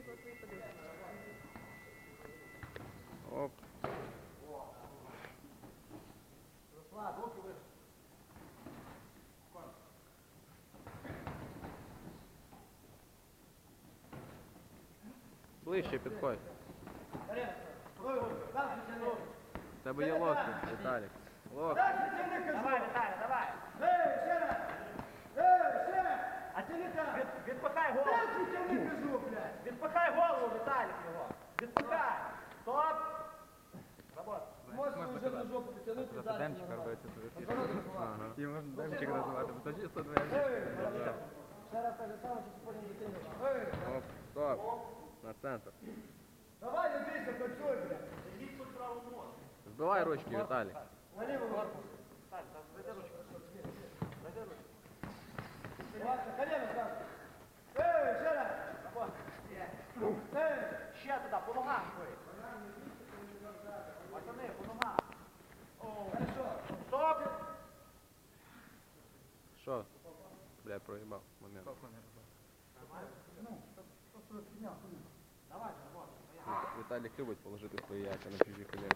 от ви подивитися. Оп. Ближче підходь. В тебе є локти, Віталік. Локти. Давай, Віталя, давай. Ей, ще раз! Ей, ще раз! А ти не так! Від, відпихай голову. Відпихай голову, Віталік його. Відпихай. Стоп. Работа. Можна вже на жопу потягнути і далі. Ага. І можна демчик називати, бо це чисто двері. Ще раз так же само, що потім дитині. Ей, Оп, стоп. На центр. давай, не бійся, працюй, блядь! Збивай ручки, Віталік. Наліво руку. Так, так, веди ручку. Веди ручку. Ладно, колено зразу. Що? Бля, проїбав момент. Давай, работа. Віталік любить положити свої яйця на чужі коліна.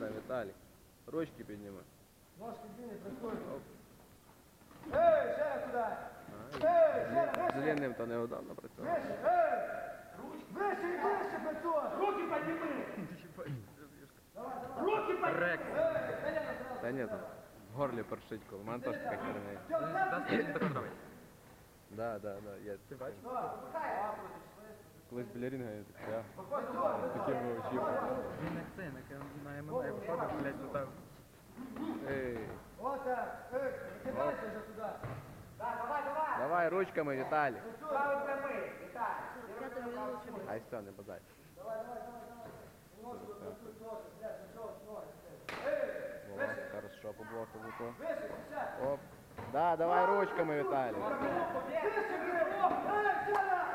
там, Віталік? Ручки підніми. Ножки длинні, працюй. Ей, ще раз туди. Ей, ще раз, З вище. длинним то неудобно працювати. Вище, ей! Вище і вище працюй. Руки подними. Руки подними. Ей, колено зразу. Та ні, там в горлі першить, коли в мене теж така херня. є. Тьом, Та сам скільки таке робить? Да, да, да. Я Ти бачиш? колись біля рінга я так, я такими очима. Він як це, як на ММА виходив, блядь, то там. Ей, Отак. Ей, кидайся вже туди. Да, давай, давай. давай ручками, Віталік. Правый прямый. Виталий. П'ятого він лучше бить. Ай, все, не бадай. Во, Хорошо, по блоку вуко. Вище, все. Оп. Да, давай ручками, Віталік. Вище, блядь. О,